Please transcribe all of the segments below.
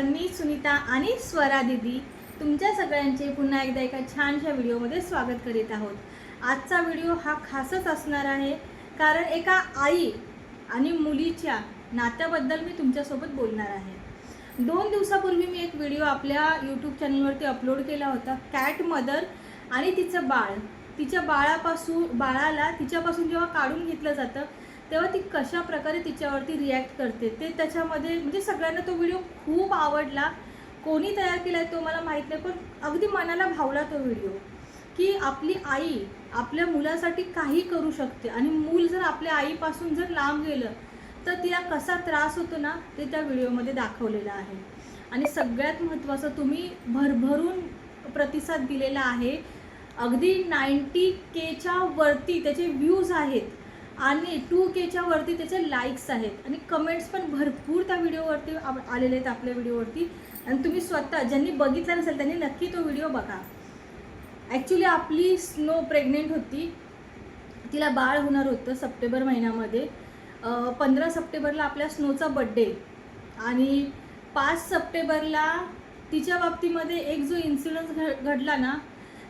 तर मी सुनीता आणि स्वरा दिदी तुमच्या सगळ्यांचे पुन्हा एकदा एका छानशा व्हिडिओमध्ये स्वागत करीत आहोत. आजचा व्हिडिओ हा खासच असणार आहे कारण एका आई आणि मुलीच्या नात्याबद्दल मी तुमच्यासोबत बोलणार आहे. दोन दिवसापूर्वी मी एक व्हिडिओ आपल्या यूट्यूब चॅनलवरती अपलोड केला होता कॅट मदर आणि तिचं बाळ. तिच्या बाळापासून बाळाला तिच्यापासून जेव्हा काढून घेतलं जातं तेव्हा ती कशा प्रकारे तिच्यावरती रिॲक्ट करते ते त्याच्यामध्ये म्हणजे सगळ्यांना तो व्हिडिओ खूप आवडला. कोणी तयार केला आहे तो मला माहीत नाही पण अगदी मनाला भावला तो व्हिडिओ की आपली आई आपल्या मुलासाठी काही करू शकते आणि मूल जर आपल्या आईपासून जर लांब गेलं तर तिला कसा त्रास होतो ना ते त्या व्हिडिओमध्ये दाखवलेलं आहे. आणि सगळ्यात महत्त्वाचं तुम्ही भरभरून प्रतिसाद दिलेला आहे. अगदी नाईन्टी केच्या वरती त्याचे व्ह्यूज आहेत. आणि टू केच्या वरती त्याचे लाईक्स आहेत. आणि कमेंट्स पण भरपूर त्या व्हिडिओवरती आलेले आहेत आपल्या व्हिडिओवरती आणि तुम्ही स्वतः ज्यांनी बघितला नसेल त्यांनी नक्की तो व्हिडिओ बघा. ॲक्च्युली आपली स्नो प्रेग्नेंट होती. तिला बाळ होणार होतं सप्टेंबर महिन्यामध्ये. पंधरा सप्टेंबरला आपल्या स्नोचा बड्डे आणि पाच सप्टेंबरला तिच्या बाबतीमध्ये एक जो इन्सिडन्स घड घडला ना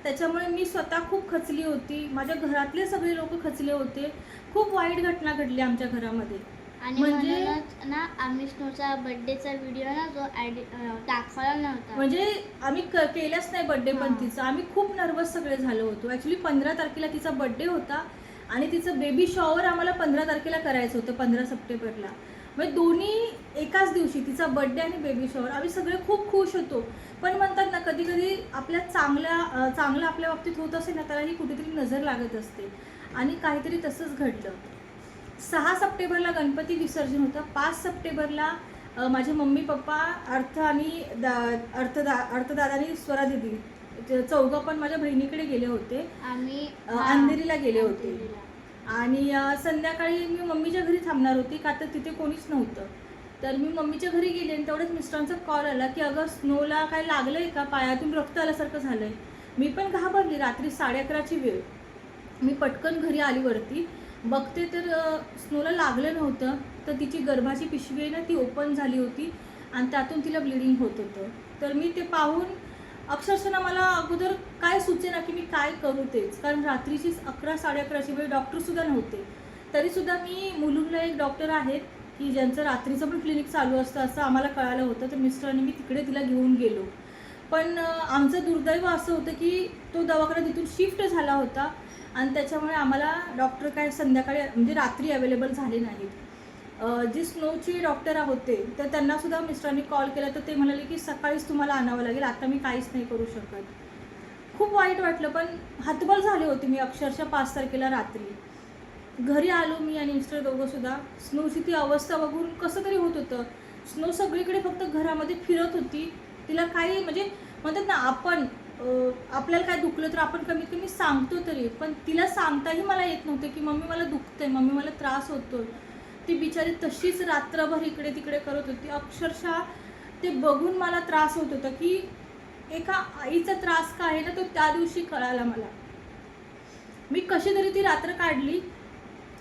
त्याच्यामुळे मी स्वतः खूप खचली होती. माझ्या घरातले सगळे लोक खचले होते. खूप वाईट घटना घडली आमच्या घरामध्ये. आणि म्हणजे- म्हणूनच ना आम्ही स्नोचा बर्थडेचा व्हिडिओ ना जो दाखवला नव्हता. म्हणजे आम्ही क- केलाच नाही बड्डे पण हां. तिचा. आम्ही खूप नर्वस सगळे झालो होतो. ॲक्च्युली पंधरा तारखेला तिचा बड्डे होता आणि तिचं बेबी शॉवर आम्हाला पंधरा तारखेला करायचं होतं पंधरा सप्टेंबरला. म्हणजे दोन्ही एकाच दिवशी तिचा बड्डे आणि बेबी शॉवर आम्ही सगळे खूप खुश होतो. पण म्हणतात ना कधी कधी आपल्या चांगल्या अं, चांगलं आपल्या बाबतीत होत असेल ना त्यालाही कुठेतरी नजर लागत असते. आणि काहीतरी तसंच घडलं. सहा सप्टेंबरला गणपती विसर्जन होतं. पाच सप्टेंबरला माझे मम्मी पप्पा अर्थ आणि दा अर्थदा अर्थदादा आणि स्वरा दिदी ते चौघं पण माझ्या बहिणीकडे गेले होते. आम्ही हा, अंधेरीला गेले होते. आणि संध्याकाळी मी मम्मीच्या घरी थांबणार होती का तर तिथे कोणीच नव्हतं. तर मी मम्मीच्या घरी गेले आणि तेवढ्याच मिस्टरांचा कॉल आला की अगं स्नोला काय लागलंय का? पायातून रक्त आल्यासारखं झालंय. मी पण घाबरली. रात्री साडे अकराची वेळ. मी पटकन घरी आली वरती बघते तर स्नोला लागलं नव्हतं तर तिची गर्भाची पिशवी आहे ना ती ओपन झाली होती आणि त्यातून तिला ब्लिडिंग होत होतं. तर मी ते पाहून अक्षरशः ना मला अगोदर काय सुचेना की मी काय करू तेच. कारण रात्रीचीच अकरा साडे अकराची वेळ डॉक्टरसुद्धा नव्हते. तरीसुद्धा मी मुलुंडला एक डॉक्टर आहेत की ज्यांचं रात्रीचं पण क्लिनिक चालू असतं असं आम्हाला कळालं होतं. तर मिस्टरांनी मी तिकडे तिला घेऊन गेलो. पण आमचं दुर्दैव असं होतं की तो दवाखाना तिथून शिफ्ट झाला होता. आणि त्याच्यामुळे आम्हाला डॉक्टर काय संध्याकाळी म्हणजे रात्री अवेलेबल झाले नाहीत. जी स्नोची डॉक्टर डॉक्टर होते तर त्यांनासुद्धा मिस्टरांनी कॉल केला तर ते म्हणाले की सकाळीच तुम्हाला आणावं लागेल आता मी काहीच नाही करू शकत. खूप वाईट वाटलं पण हतबल झाले होते मी अक्षरशः पाच तारखेला रात्री. घरी आलो मी आणि मिस्टर दोघंसुद्धा स्नोची ती अवस्था बघून कसं तरी होत होतं. स्नो सगळीकडे फक्त घरामध्ये फिरत होती. तिला काही म्हणजे म्हणतात ना आपण आपल्याला काय दुखलं तर आपण कमीत कमी सांगतो तरी. पण तिला सांगताही मला येत नव्हतं की मम्मी मला दुखतंय मम्मी मला त्रास होतो ती बिचारी तशीच रात्रभर इकडे तिकडे करत होती. अक्षरशः ते बघून मला त्रास होत होता की एका आईचा त्रास काय आहे ना तो त्या दिवशी कळाला मला. मी कशी तरी ती रात्र काढली.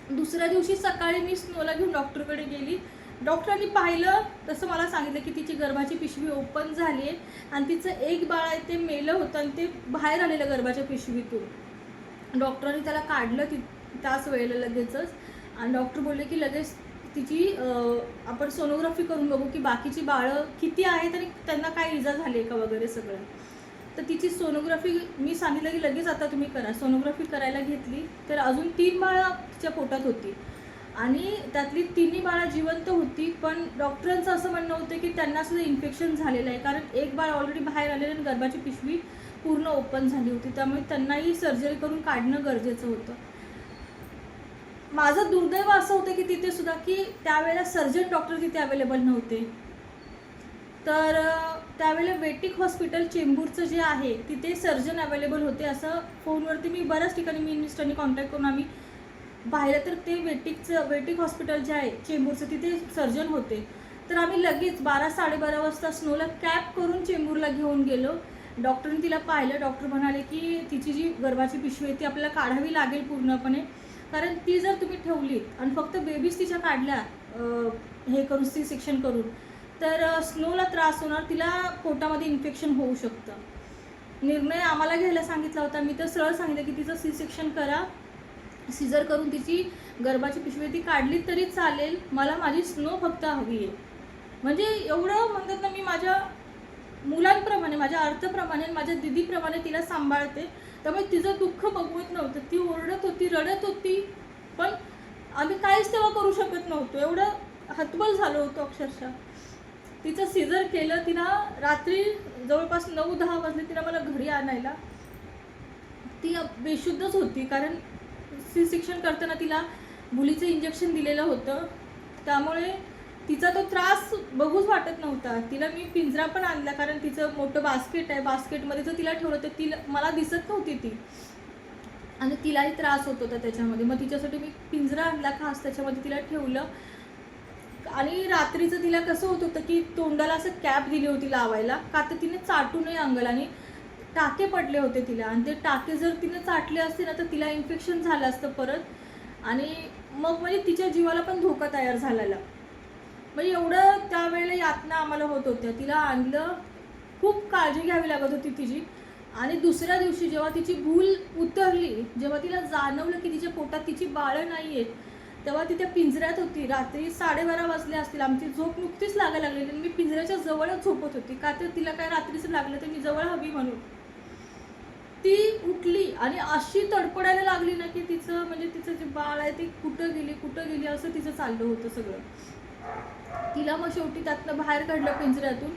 दुसऱ्या दिवशी सकाळी मी स्नोला घेऊन डॉक्टरकडे गेली. डॉक्टरांनी पाहिलं तसं मला सांगितलं की तिची गर्भाची पिशवी ओपन झाली आहे आणि तिचं एक बाळ आहे ते मेलं होतं आणि ते बाहेर आलेलं गर्भाच्या पिशवीतून. डॉक्टरांनी त्याला काढलं ती त्याच वेळेला लगेचच आणि डॉक्टर बोलले की लगेच तिची आपण सोनोग्राफी करून बघू की बाकीची बाळं किती आहेत आणि त्यांना काय इजा झाली आहे का वगैरे सगळं. तर तिची सोनोग्राफी मी सांगितलं की लगेच आता तुम्ही करा. सोनोग्राफी करायला घेतली तर अजून तीन बाळं तिच्या पोटात होती. आणि त्यातली तिन्ही बाळं जिवंत होती पण डॉक्टरांचं असं म्हणणं होतं की त्यांना सुद्धा इन्फेक्शन झालेलं आहे. कारण एक बाळ ऑलरेडी बाहेर आलेलं आणि गर्भाची पिशवी पूर्ण ओपन झाली होती. त्यामुळे त्यांनाही सर्जरी करून काढणं गरजेचं होतं. माझं दुर्दैव असं होतं की तिथे सुद्धा की त्यावेळेला सर्जन डॉक्टर तिथे अवेलेबल नव्हते. तर त्यावेळेला वेटिक हॉस्पिटल चेंबूरचं जे आहे तिथे सर्जन अवेलेबल होते असं फोनवरती मी बऱ्याच ठिकाणी मी मिस्टरनी कॉन्टॅक्ट करून आम्ही बाहेर तर ते वेटिकचं वेटिक हॉस्पिटल जे आहे चेंबूरचं तिथे सर्जन होते. तर आम्ही लगेच बारा साडेबारा वाजता स्नोला कॅब करून चेंबूरला घेऊन गेलो. डॉक्टरने तिला पाहिलं. डॉक्टर म्हणाले की तिची जी गर्भाची पिशवी आहे ती आपल्याला काढावी लागेल पूर्णपणे. कारण ती जर तुम्ही ठेवली आणि फक्त बेबीज तिच्या काढल्या हे करून सी सेक्शन करून तर स्नोला त्रास होणार तिला पोटामध्ये इन्फेक्शन होऊ शकतं. निर्णय आम्हाला घ्यायला सांगितला होता. मी तर सरळ सांगितलं की तिचं सी सेक्शन करा. सिजर करून तिची गर्भाची पिशवी ती काढली तरी चालेल. मला माझी स्नो फक्त हवी आहे. म्हणजे एवढं म्हणतात ना मी माझ्या मुलांप्रमाणे माझ्या अर्थप्रमाणे माझ्या दिदीप्रमाणे तिला सांभाळते. त्यामुळे तिचं दुःख बघवत नव्हतं. ती ओरडत होती रडत होती पण आम्ही काहीच तेव्हा करू शकत नव्हतो. एवढं हतबल झालो होतो अक्षरशः. तिचं सिजर केलं तिला रात्री जवळपास नऊ दहा वाजले तिला मला घरी आणायला. ती बेशुद्धच होती कारण सी सेक्शन करताना तिला मुलीचं इंजेक्शन दिलेलं होतं. त्यामुळे तिचा तो त्रास बघूच वाटत नव्हता. तिला मी पिंजरा पण आणला कारण तिचं मोठं बास्केट आहे. बास्केटमध्ये जर तिला ठेवलं तर तिला मला दिसत नव्हती ती. आणि तिलाही त्रास होत होता त्याच्यामध्ये. मग तिच्यासाठी मी पिंजरा आणला खास. त्याच्यामध्ये तिला ठेवलं. आणि रात्रीचं तिला कसं होत होतं की तोंडाला असं कॅप दिली होती लावायला. का तर तिने चाटू नये अंगाला. आणि टाके पडले होते तिला. आणि ते टाके जर तिने चाटले असते ना तर तिला इन्फेक्शन झालं असतं परत. आणि मग म्हणजे तिच्या जीवाला पण धोका तयार झालेला. म्हणजे एवढं त्यावेळेला यातना आम्हाला होत होत्या. तिला आणलं खूप काळजी घ्यावी लागत होती तिची. आणि दुसऱ्या दिवशी जेव्हा तिची भूल उतरली जेव्हा तिला जाणवलं की तिच्या पोटात तिची बाळं नाही आहेत तेव्हा ती त्या पिंजऱ्यात होती. रात्री साडेबारा वाजले असतील. आमची झोप नुकतीच लागायला लागलेली आणि मी पिंजऱ्याच्या जवळच झोपत होती. का तर तिला काय रात्रीचं लागलं तर मी जवळ हवी म्हणून. ती उठली आणि अशी तडपडायला लागली ना की तिचं म्हणजे तिचं जे बाळ आहे ते कुठं गेली कुठं गेली असं तिचं चाललं होतं सगळं. तिला मग शेवटी त्यातनं बाहेर काढलं पिंजऱ्यातून.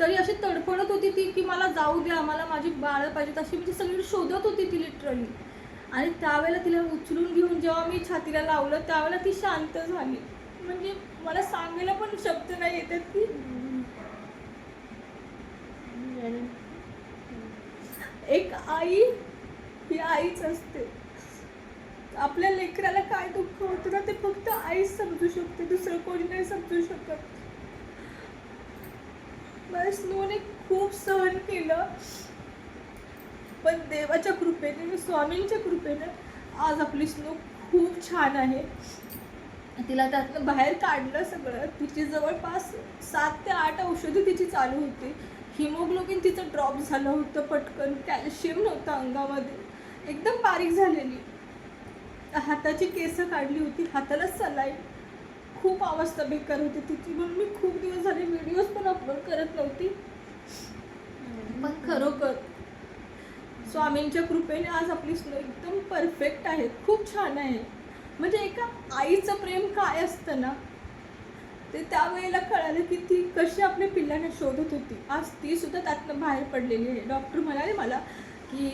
तरी अशी तडफडत होती ती की मला जाऊ द्या मला माझी बाळं पाहिजेत अशी म्हणजे सगळी शोधत होती ती लिटरली आणि त्यावेळेला तिला उचलून घेऊन जेव्हा मी छातीला लावलं त्यावेळेला ती शांत झाली. म्हणजे मला सांगायला पण शब्द नाही येतात की एक आई ही आईच असते. आपल्या लेकराला काय दुःख होतं ना ते फक्त आईच समजू शकते दुसरं कोणी नाही समजू शकत. मला स्नोने खूप सहन केलं. पण देवाच्या कृपेने स्वामींच्या कृपेने आज आपली स्नो खूप छान आहे. तिला त्यातनं बाहेर काढलं सगळं. तिची जवळपास सात ते आठ औषधं तिची चालू होती. हिमोग्लोबिन तिचं ड्रॉप झालं होतं पटकन. कॅल्शियम नव्हतं अंगामध्ये. एकदम बारीक झालेली. हाताची केसं काढली होती. हाताला सलाई खूप अवस्था बेकार होती तिची. म्हणून मी खूप दिवस झाले व्हिडिओज पण अपलोड करत नव्हती. पण खरोखर स्वामींच्या कृपेने आज आपली स्नो एकदम परफेक्ट आहे. खूप छान आहे. म्हणजे एका आईचं प्रेम काय असतं ना ते त्यावेळेला कळालं की ती कशी आपल्या पिल्लांना शोधत होती. आज ती सुद्धा त्यातनं बाहेर पडलेली आहे. डॉक्टर म्हणाले मला की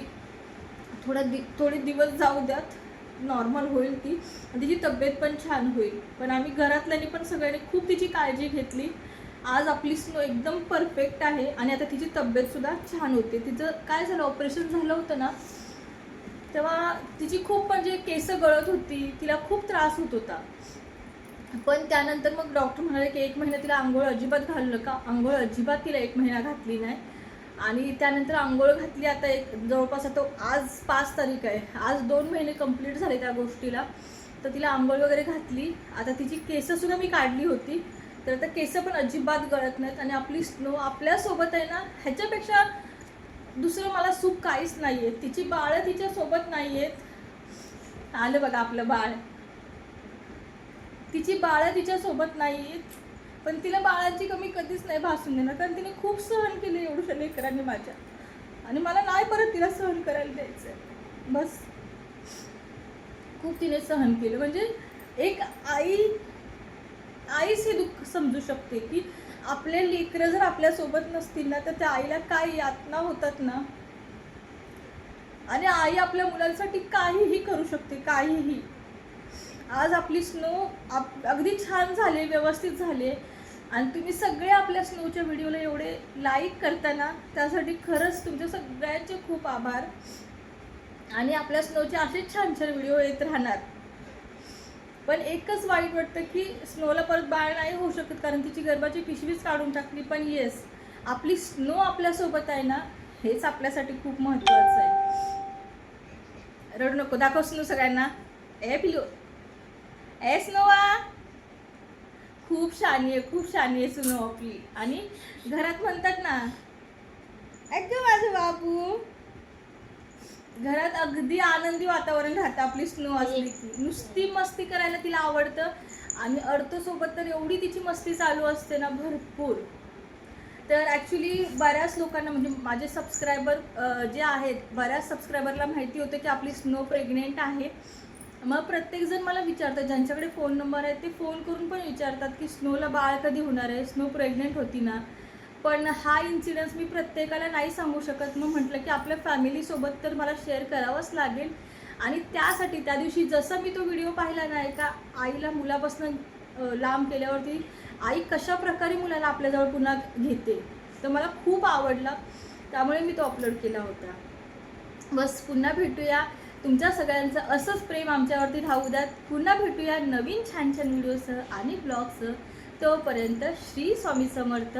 थोडा दि थोडे दिवस जाऊ द्यात. नॉर्मल होईल ती. आणि तिची तब्येत पण छान होईल. पण आम्ही घरातल्यांनी पण सगळ्यांनी खूप तिची काळजी घेतली. आज आपली स्नो एकदम परफेक्ट आहे. आणि आता तिची तब्येतसुद्धा छान होते. तिचं काय झालं ऑपरेशन झालं होतं ना तेव्हा तिची खूप म्हणजे केसं गळत होती. तिला खूप त्रास होत होता. पण त्यानंतर मग डॉक्टर म्हणाले की एक महिना तिला आंघोळ अजिबात घालू नका. आंघोळ अजिबात तिला एक महिना घातली नाही. आणि त्यानंतर आंघोळ घातली आता एक जवळपास आता आज पाच तारीख आहे. आज दोन महिने कंप्लीट झाले त्या गोष्टीला. तर तिला आंघोळ वगैरे घातली. आता तिची केसंसुद्धा मी काढली होती. तर आता केसं पण अजिबात गळत नाहीत आणि आपली स्नो आपल्यासोबत आहे ना ह्याच्यापेक्षा दुसरं मला सुख काहीच नाही आहे तिची बाळं तिच्यासोबत नाही आहेत आलं बघा आपलं बाळ. तिची बाळं तिच्यासोबत नाही आहेत पण तिला बाळाची कमी कधीच नाही भासून देणार. कारण तिने खूप सहन केली एवढ्या लेकरांनी माझ्या. आणि मला नाही परत तिला सहन करायला द्यायचं बस. खूप तिने सहन केलं. म्हणजे एक आई आईच हे दुःख समजू शकते की आपले लेकरं जर आपल्यासोबत नसतील ना तर त्या आईला काय यातना होतात ना? आणि आई आपल्या मुलांसाठी काहीही करू शकते काहीही. आज आपली स्नो आप अगदी छान झाले व्यवस्थित झाले. आणि तुम्ही सगळे आपल्या स्नोच्या व्हिडिओला एवढे लाईक करताना त्यासाठी खरंच तुमच्या सगळ्यांचे खूप आभार. आणि आपल्या स्नोचे असेच छान छान व्हिडिओ येत राहणार. पण एकच वाईट वाटतं की स्नोला परत बाळ नाही होऊ शकत कारण तिची गर्भाची पिशवीच काढून टाकली. पण येस आपली स्नो आपल्यासोबत आहे ना हेच आपल्यासाठी खूप महत्त्वाचं आहे. रडू नको दाखव स्नो सगळ्यांना. ए पिलो एस नोवा. खूप शानी आहे खूप शानी आहे सुनो आपली. आणि घरात म्हणतात ना ऐकतो माझं बापू घरात अगदी आनंदी वातावरण राहतं आपली स्नो असली की. नुसती मस्ती करायला तिला आवडतं. आणि अर्थसोबत तर एवढी तिची मस्ती चालू असते ना भरपूर. तर ॲक्च्युली बऱ्याच लोकांना म्हणजे माझे सबस्क्रायबर जे आहेत बऱ्याच सबस्क्रायबरला माहिती होतं की आपली स्नो प्रेग्नेंट आहे. मग प्रत्येकजण मला विचारतात ज्यांच्याकडे फोन नंबर आहे ते फोन करून पण विचारतात की स्नोला बाळ कधी होणार आहे? स्नो प्रेग्नेंट होती ना? पण हा इन्सिडन्स मी प्रत्येकाला नाही सांगू शकत. मग म्हटलं की आपल्या फॅमिलीसोबत तर मला शेअर करावंच लागेल. आणि त्यासाठी त्या दिवशी जसं मी तो व्हिडिओ पाहिला ना एका आईला मुलापासून लांब केल्यावरती आई कशा प्रकारे मुलाला आपल्याजवळ पुन्हा घेते? तर मला खूप आवडला. त्यामुळे मी तो अपलोड केला होता. बस पुन्हा भेटूया. तुमच्या सगळ्यांचं असंच प्रेम आमच्यावरती राहू द्यात. पुन्हा भेटूया नवीन छान छान व्हिडिओसह आणि ब्लॉगसह. तोपर्यंत श्री स्वामी समर्थ.